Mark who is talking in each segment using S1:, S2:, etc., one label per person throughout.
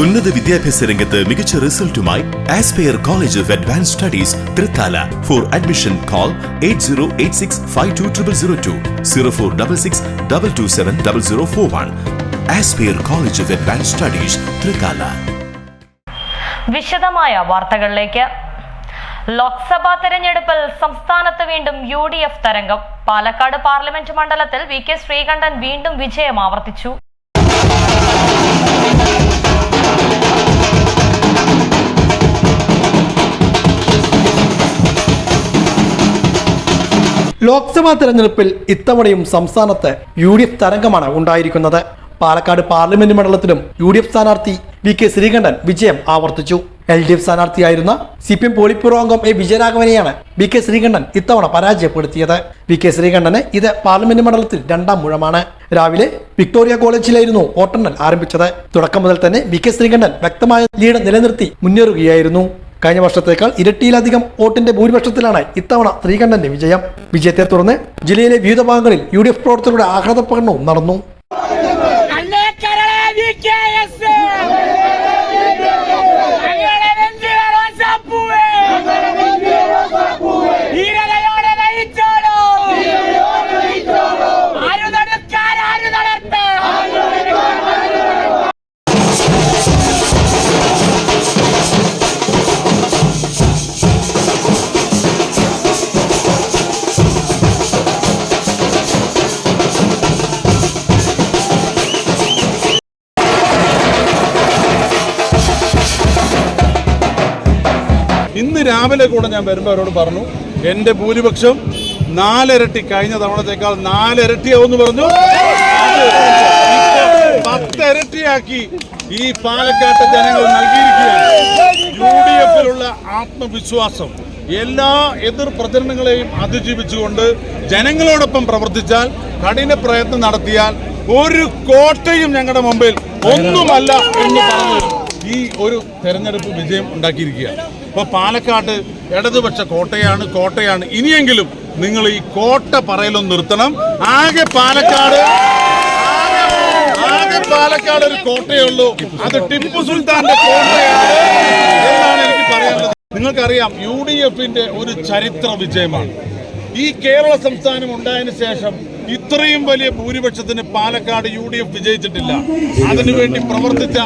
S1: ഉന്നത വിദ്യാഭ്യാസ രംഗത്ത് മികച്ച റിസൾട്ടുമായി Aspire college of advance studies Thrithala. For admission call eight zero eight six five two triple zero two zero four double six double two seven double zero four one Aspire college of advance studies Thrithala.
S2: വിശദമായ വാർത്തകളിലേക്ക്. ലോക്സഭാ തെരഞ്ഞെടുപ്പിൽ സംസ്ഥാനത്ത് വീണ്ടും U D F തരംഗം. Palakkad parliament മണ്ഡലത്തിൽ V K Sreekandan വീണ്ടും വിജയം ആവർത്തിച്ചു.
S3: ലോക്സഭാ തെരഞ്ഞെടുപ്പിൽ ഇത്തവണയും സംസ്ഥാനത്ത് യു ഡി എഫ് തരംഗമാണ് ഉണ്ടായിരിക്കുന്നത്. പാലക്കാട് പാർലമെന്റ് മണ്ഡലത്തിലും യു ഡി എഫ് സ്ഥാനാർത്ഥി വി കെ ശ്രീകണ്ഠൻ വിജയം ആവർത്തിച്ചു. എൽ ഡി എഫ് സ്ഥാനാർത്ഥിയായിരുന്ന സി പി എം പോളിപ്പുറോ അംഗം എ വിജയരാഘവനെയാണ് വി കെ ശ്രീകണ്ഠൻ ഇത്തവണ പരാജയപ്പെടുത്തിയത്. വി കെ ശ്രീകണ്ഠന് ഇത് പാർലമെന്റ് മണ്ഡലത്തിൽ രണ്ടാം മുഴമാണ്. രാവിലെ വിക്ടോറിയ കോളേജിലായിരുന്നു വോട്ടെണ്ണൽ ആരംഭിച്ചത്. തുടക്കം മുതൽ തന്നെ വി കെ ശ്രീകണ്ഠൻ വ്യക്തമായ ലീഡ് നിലനിർത്തി മുന്നേറുകയായിരുന്നു. കഴിഞ്ഞ വർഷത്തേക്കാൾ ഇരട്ടിയിലധികം വോട്ടിന്റെ ഭൂരിപക്ഷത്തിലാണ് ഇത്തവണ ശ്രീകണ്ഠന്റെ വിജയം. വിജയത്തെ തുടർന്ന് ജില്ലയിലെ വിവിധ ഭാഗങ്ങളിൽ യു ഡി എഫ് പ്രവർത്തകരുടെ
S4: ആഹ്ലാദ പ്രകടനവും നടന്നു.
S5: ഇന്ന് രാവിലെ കൂടെ ഞാൻ വരുമ്പോൾ അവരോട് പറഞ്ഞു എന്റെ ഭൂരിപക്ഷം നാലിരട്ടി കഴിഞ്ഞ തവണത്തേക്കാൾ നാലിരട്ടിയാവുമെന്ന് പറഞ്ഞു. പത്തിരട്ടിയാക്കി ഈ പാലക്കാട്ട് ജനങ്ങൾ നൽകിയിരിക്കുകയാണ്. യു ഡി എഫിലുള്ള ആത്മവിശ്വാസം. എല്ലാ എതിർ പ്രചരണങ്ങളെയും അതിജീവിച്ചുകൊണ്ട് ജനങ്ങളോടൊപ്പം പ്രവർത്തിച്ചാൽ കഠിന പ്രയത്നം നടത്തിയാൽ ഒരു കോട്ടയും ഞങ്ങളുടെ മുമ്പിൽ ഒന്നുമല്ല എന്ന് പറഞ്ഞു ഈ ഒരു തെരഞ്ഞെടുപ്പ് വിജയം ഉണ്ടാക്കിയിരിക്കുകയാണ്. അപ്പോൾ പാലക്കാട് ഇടതുപക്ഷ കോട്ടയാണ് കോട്ടയാണ്. ഇനിയെങ്കിലും നിങ്ങൾ ഈ കോട്ട പറയലൊന്ന് നിർത്തണം. ആകെ പാലക്കാട് ആകെ- ആകെ പാലക്കാട് ഒരു കോട്ടയേ ഉള്ളൂ അത് ടിപ്പു സുൽത്താന്റെ കോട്ടയാണ് എന്നാണ് എനിക്ക് പറയാനുള്ളത്. നിങ്ങൾക്കറിയാം യു ഡി എഫിന്റെ ഒരു ചരിത്ര വിജയമാണ്. ഈ കേരള സംസ്ഥാനം ഉണ്ടായതിനു ശേഷം ഇത്രയും വലിയ ഭൂരിപക്ഷത്തിന് പാലക്കാട് യു ഡി എഫ് വിജയിച്ചിട്ടില്ല. അതിനുവേണ്ടി പ്രവർത്തിച്ച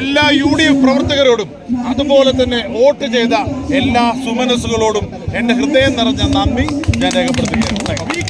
S5: എല്ലാ യു ഡി എഫ് പ്രവർത്തകരോടും അതുപോലെ തന്നെ വോട്ട് ചെയ്ത എല്ലാ സുമനസുകളോടും എന്റെ ഹൃദയം നിറഞ്ഞ നന്ദി. ഞാൻ രേഖപ്പെടുത്തുകയാണ്.